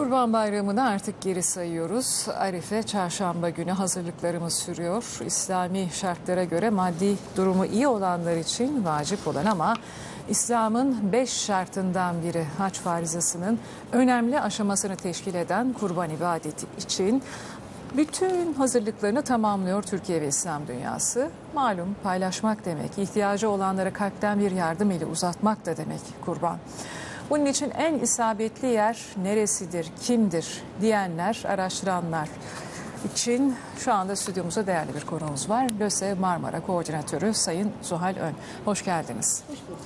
Kurban Bayramı'nı artık geri sayıyoruz. Arife çarşamba günü hazırlıklarımız sürüyor. İslami şartlara göre maddi durumu iyi olanlar için vacip olan ama İslam'ın beş şartından biri haç farizasının önemli aşamasını teşkil eden kurban ibadeti için bütün hazırlıklarını tamamlıyor Türkiye ve İslam dünyası. Malum paylaşmak demek, ihtiyacı olanlara kalpten bir yardım eli uzatmak da demek kurban. Bunun için en isabetli yer neresidir, kimdir diyenler, araştıranlar için şu anda stüdyomuzda değerli bir konuğumuz var. LÖSE Marmara Koordinatörü Sayın Zuhal Ön. Hoş geldiniz. Hoş bulduk.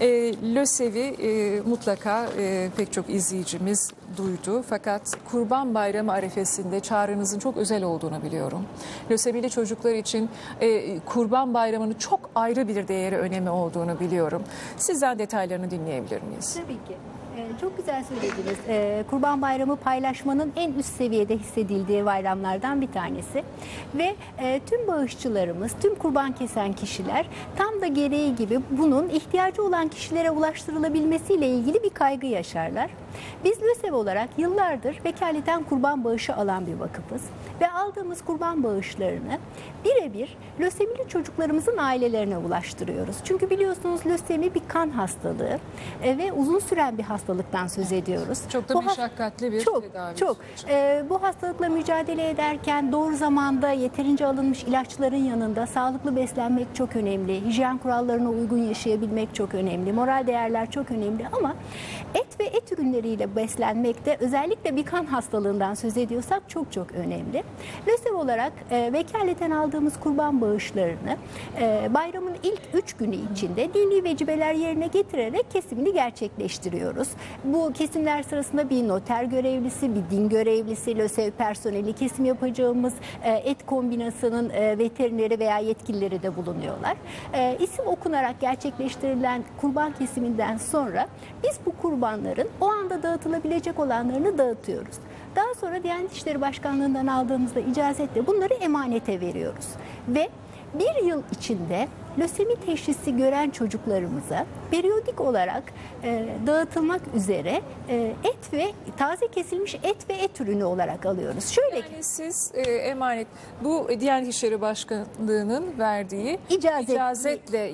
E, LÖSEV'i e, mutlaka e, pek çok izleyicimiz duydu. Fakat Kurban Bayramı arifesinde çağrınızın çok özel olduğunu biliyorum. LÖSEV'li çocuklar için e, Kurban Bayramı'nın çok ayrı bir değeri, önemi olduğunu biliyorum. Sizden detaylarını dinleyebilir miyiz? Tabii ki. Ee, Çok güzel söylediniz. Ee, Kurban Bayramı paylaşmanın en üst seviyede hissedildiği bayramlardan bir tanesi. Ve e, tüm bağışçılarımız, tüm kurban kesen kişiler tam da gereği gibi bunun ihtiyacı olan kişilere ulaştırılabilmesiyle ilgili bir kaygı yaşarlar. Biz LÖSEV olarak yıllardır vekaleten kurban bağışı alan bir vakıfız. Ve aldığımız kurban bağışlarını birebir lösemili çocuklarımızın ailelerine ulaştırıyoruz. Çünkü biliyorsunuz lösemi bir kan hastalığı e, ve uzun süren bir hastalıktan söz ediyoruz. Çok da Bu meşakkatli bir çok, tedavi Çok. Ee, bu hastalıkla mücadele ederken doğru zamanda yeterince alınmış ilaçların yanında sağlıklı beslenmek çok önemli. Hijyen kurallarına uygun yaşayabilmek çok önemli. Moral değerler çok önemli ama et ve et ürünleriyle beslenmekte özellikle bir kan hastalığından söz ediyorsak çok çok önemli. LÖSEV olarak e, vekaleten aldığımız kurban bağışlarını e, bayramın ilk 3 günü içinde dini vecibeler yerine getirerek kesimini gerçekleştiriyoruz. Bu kesimler sırasında bir noter görevlisi, bir din görevlisi, LÖSEV personeli kesim yapacağımız e, et kombinasının e, veterineri veya yetkilileri de bulunuyorlar. E, isim okunarak gerçekleştirilen kurban kesiminden sonra biz bu kurbanların o anda dağıtılabilecek olanlarını dağıtıyoruz. Daha sonra Diyanet İşleri Başkanlığı'ndan aldığımızda icazetle bunları emanete veriyoruz. Ve bir yıl içinde lösemi teşhisi gören çocuklarımıza periyodik olarak e, dağıtılmak üzere e, et ve taze kesilmiş et ve et ürünü olarak alıyoruz. Şöyle ki Yani siz e, emanet bu Diyanet İşleri Başkanlığı'nın verdiği İcazet- icazetle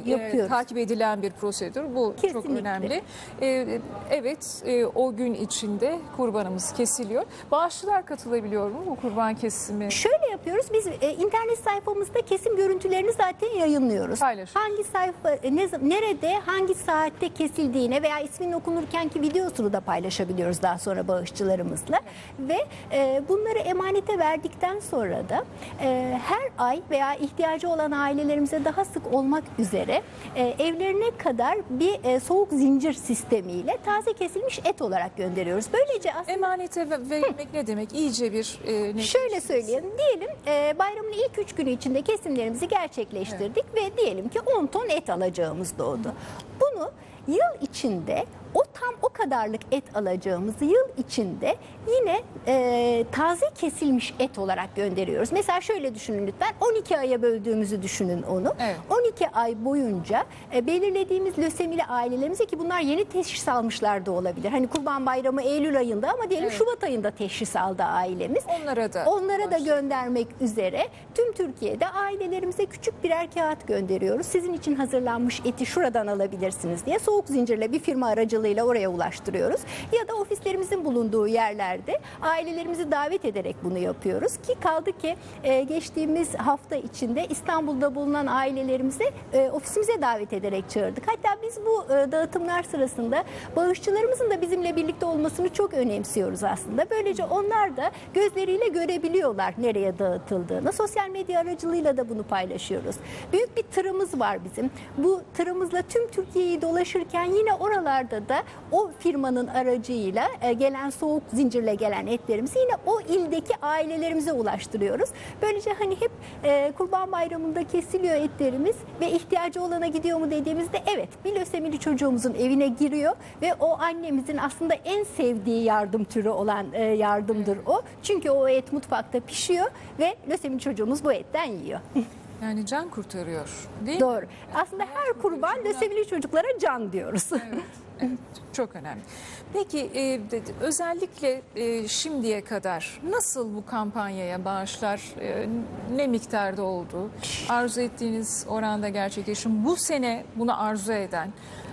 e, takip edilen bir prosedür. Bu çok Kesinlikle. önemli. E, evet e, o gün içinde kurbanımız kesiliyor. Bağışçılar katılabiliyor mu bu kurban kesimi? Şöyle yapıyoruz. Biz e, internet sayfamızda kesim görüntülerini zaten yayınlıyoruz. Paylaşıyoruz. Hangi sayfa e, ne, nerede hangi saatte kesildiğine veya ismin okunurkenki videosunu da paylaşabiliyoruz daha sonra bağışçılarımızla. Ve e, bunları emanete verdikten sonra da e, her ay veya ihtiyacı olan ailelerimize daha sık olmak üzere e, evlerine kadar bir e, soğuk zincir sistemiyle taze kesilmiş et olarak gönderiyoruz. Böylece aslında Emanete ve- vermek ne demek? İyice bir e, ne- Şöyle söyleyelim. Diyelim e, bayramın ilk üç günü içinde kesimlerimizi gerçekleştirdik ve diyelim ki 10 ton et alacağımız doğdu. Bunu yıl içinde o tam o kadarlık et alacağımız yıl içinde yine e, taze kesilmiş et olarak gönderiyoruz. Mesela şöyle düşünün lütfen 12 aya böldüğümüzü düşünün onu. Evet. 12 ay boyunca e, belirlediğimiz lösemili ailelerimize ki bunlar yeni teşhis almışlar da olabilir. Hani Kurban Bayramı Eylül ayında ama diyelim Evet. Şubat ayında teşhis aldı ailemiz. Onlara da Onlara da göndermek üzere tüm Türkiye'de ailelerimize küçük birer kağıt gönderiyoruz. Sizin için hazırlanmış eti şuradan alabilirsiniz diye soğuk zincirle bir firma aracılığıyla oraya ulaştırıyoruz. Ya da ofislerimizin bulunduğu yerlerde ailelerimizi davet ederek bunu yapıyoruz ki kaldı ki e, geçtiğimiz hafta içinde İstanbul'da bulunan ailelerimizi e, ofisimize davet ederek çağırdık. Hatta biz bu e, dağıtımlar sırasında bağışçılarımızın da bizimle birlikte olmasını çok önemsiyoruz aslında. Böylece onlar da gözleriyle görebiliyorlar nereye dağıtıldığını. Sosyal medya aracılığıyla da bunu paylaşıyoruz. Büyük bir tırımız var bizim. Bu tırımızla tüm Türkiye'yi dolaşırken yine oralarda da o firmanın aracıyla e, gelen soğuk zincirle gelen etlerimizi yine o ildeki ailelerimize ulaştırıyoruz. Böylece hani hep e, Kurban Bayramı'nda kesiliyor etlerimiz ve ihtiyacı olana gidiyor mu dediğimizde evet bir lösemili çocuğumuzun evine giriyor ve o annemizin aslında en sevdiği yardım türü olan e, yardımdır o. Çünkü o et mutfakta pişiyor ve lösemili çocuğumuz bu etten yiyor. Yani can kurtarıyor değil mi? Doğru. Aslında her kurban lösemili çocuklara can diyoruz. Evet. Çok önemli. Peki e, özellikle e, şimdiye kadar nasıl bu kampanyaya bağışlar e, ne miktarda oldu? Arzu ettiğiniz oranda gerçekleşim bu sene bunu arzu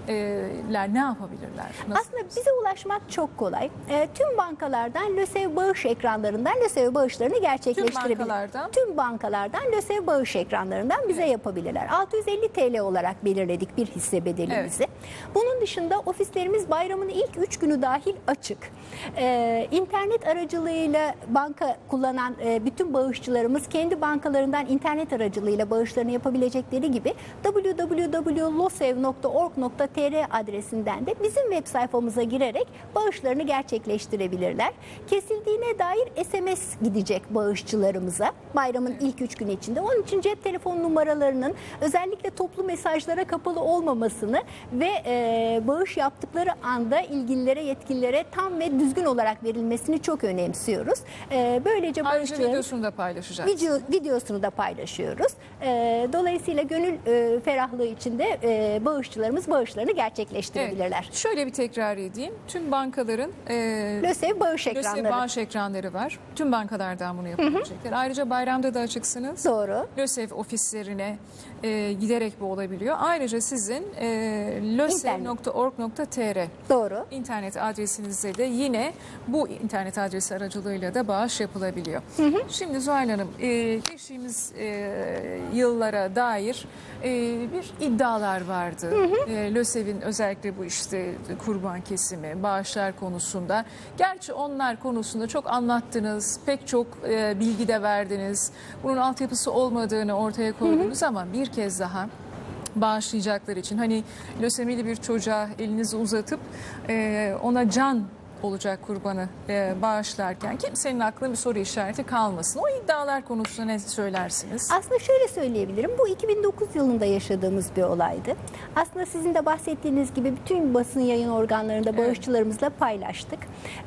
edenler ne yapabilirler? Nasıl? Aslında bize ulaşmak çok kolay. E, tüm bankalardan LÖSEV bağış ekranlarından LÖSEV bağışlarını gerçekleştirebilir. bankalardan? Tüm bankalardan LÖSEV bağış ekranlarından bize yapabilirler. 650 TL olarak belirledik bir hisse bedelimizi. Bunun dışında ofislerimiz bayramın ilk 3 günü dahil açık. E, internet aracılığıyla banka kullanan e, bütün bağışçılarımız kendi bankalarından internet aracılığıyla bağışlarını yapabilecekleri gibi www.losev.org.tr adresinden de bizim web sayfamıza girerek bağışlarını gerçekleştirebilirler. Kesildiğine dair SMS gidecek bağışçılarımıza bayramın ilk 3 günü içinde. Onun için cep telefon numaralarının özellikle toplu mesajlara kapalı olmamasını ve e, bağış yaptıkları anda ilgililere, yetkililere tam ve düzgün olarak verilmesini çok önemsiyoruz. E, böylece Ayrıca bağışçıların videosunu da paylaşacağız. video, videosunu da paylaşıyoruz. E, dolayısıyla gönül e, ferahlığı içinde e, bağışçılarımız bağışlarını gerçekleştirebilirler. Evet. Şöyle bir tekrar edeyim. Tüm bankaların e, LÖSEV bağış LÖSEV ekranları. bağış ekranları var. Tüm bankalardan bunu yapabilecekler. Ayrıca bayramda da açıksınız. Doğru. LÖSEV ofislerine e, giderek bu olabiliyor. Ayrıca sizin e, lösev.org.tr Doğru. internet adresinizde de yine bu internet adresi aracılığıyla da bağış yapılabiliyor. Şimdi Zuhal Hanım e, geçtiğimiz e, yıllara dair e, bir iddialar vardı. E, LÖSEV'in özellikle bu işte kurban kesimi, bağışlar konusunda. Gerçi onlar konusunda çok anlattınız, pek çok e, bilgi de verdiniz. Bunun altyapısı olmadığını ortaya koydunuz ama bir kez daha bağışlayacaklar için hani lösemili bir çocuğa elinizi uzatıp e, ona can olacak kurbanı e, bağışlarken kimsenin aklına bir soru işareti kalmasın. O iddialar konusunda ne söylersiniz? Aslında şöyle söyleyebilirim. Bu 2009 yılında yaşadığımız bir olaydı. Aslında sizin de bahsettiğiniz gibi bütün basın yayın organlarında bağışçılarımızla paylaştık.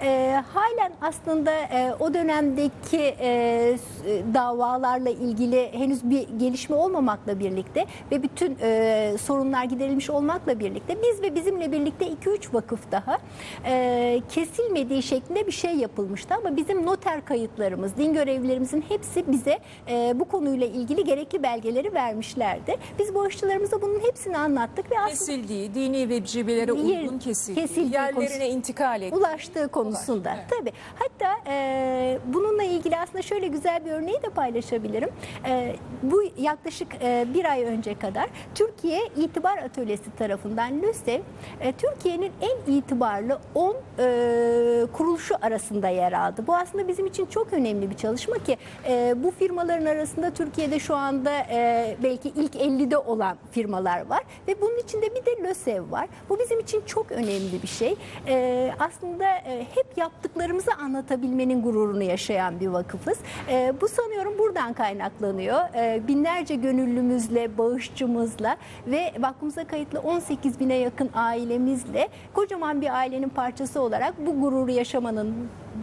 Ee, halen aslında e, o dönemdeki e, s- davalarla ilgili henüz bir gelişme olmamakla birlikte ve bütün e, sorunlar giderilmiş olmakla birlikte biz ve bizimle birlikte 2-3 vakıf daha e, kesilmediği şeklinde bir şey yapılmıştı ama bizim noter kayıtlarımız, din görevlilerimizin hepsi bize e, bu konuyla ilgili gerekli belgeleri vermişlerdi. Biz bağışçılarımıza bunun hepsini anlattık ve aslında Kesildiği, dini vecibelere Yer- uygun kesildiği, kesildiği yerlerine konusu- intikal ettiği. ulaştığı konusunda. evet. Tabii. Hatta e, bununla ilgili aslında şöyle güzel bir örneği de paylaşabilirim. E, bu yaklaşık e, bir ay önce kadar Türkiye İtibar Atölyesi tarafından LÖSEV e, Türkiye'nin en itibarlı 10 e, kuruluşu arasında yer aldı. Bu aslında bizim için çok önemli bir çalışma ki e, bu firmaların arasında Türkiye'de şu anda e, belki ilk 50'de olan firmalar var ve bunun içinde bir de LÖSEV var. Bu bizim için çok önemli bir şey. E, aslında e, hep yaptıklarımızı anlatabilmenin gururunu yaşayan bir vakıfız. E, bu sanıyorum buradan kaynaklanıyor. E, binlerce gönüllümüzle, bağışçımızla ve vakfımıza kayıtlı 18 bine yakın ailemizle kocaman bir ailenin parçası olarak bu gururu yaşamanın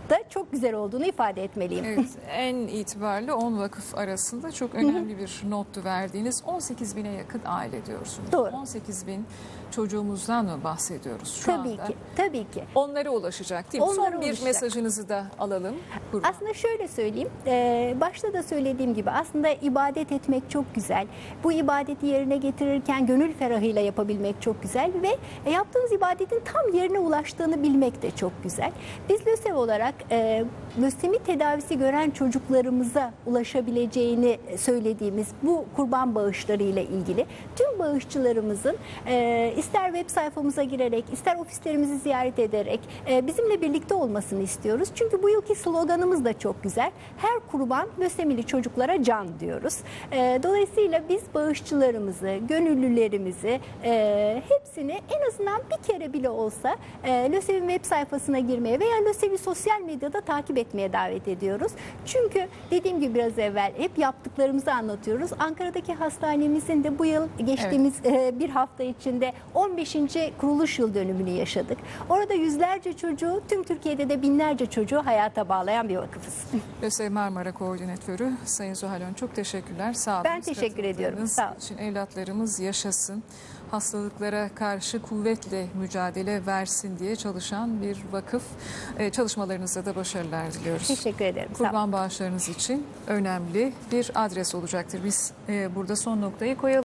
da çok güzel olduğunu ifade etmeliyim. Evet, en itibarlı 10 vakıf arasında çok önemli bir nottu verdiğiniz 18 bine yakın aile diyorsunuz. Doğru. 18 bin çocuğumuzdan mı bahsediyoruz şu Tabii anda? ki, tabii ki. Onlara ulaşacak değil mi? Onlara Son bir ulaşacak. mesajınızı da alalım. Kurban. Aslında şöyle söyleyeyim, e, başta da söylediğim gibi aslında ibadet etmek çok güzel. Bu ibadeti yerine getirirken gönül ferahıyla yapabilmek çok güzel ve e, yaptığınız ibadetin tam yerine ulaştığını bilmek de çok güzel. Biz LÖSEV olarak e, lösemi tedavisi gören çocuklarımıza ulaşabileceğini söylediğimiz bu kurban bağışları ile ilgili tüm bağışçılarımızın e, ister web sayfamıza girerek, ister ofislerimizi ziyaret ederek e, bizimle birlikte olmasını istiyoruz. Çünkü bu yılki sloganımız da çok güzel. Her kurban lösemili çocuklara can diyoruz. E, dolayısıyla biz bağışçılarımızı, gönüllülerimizi e, hepsini en azından bir kere bile olsa e, LÖSEV'in web sayfasına girmeye veya LÖSEV'i sosyal medyada takip etmeye davet ediyoruz. Çünkü dediğim gibi biraz evvel hep yaptıklarımızı anlatıyoruz. Ankara'daki hastanemizin de bu yıl geçtiğimiz e, bir hafta içinde 15. kuruluş yıl dönümünü yaşadık. Orada yüzlerce çocuğu, tüm Türkiye'de de binlerce çocuğu hayata bağlayan bir vakıfız. LÖSEV Marmara Koordinatörü Sayın Zuhal Hanım çok teşekkürler. Sağ olun. Ben teşekkür ediyorum. Sağ olun. için evlatlarımız yaşasın. Hastalıklara karşı kuvvetle mücadele versin diye çalışan bir vakıf. E, çalışmalarınızda da başarılar diliyoruz. Teşekkür ederim. Kurban bağışlarınız için önemli bir adres olacaktır. Biz e, burada son noktayı koyalım.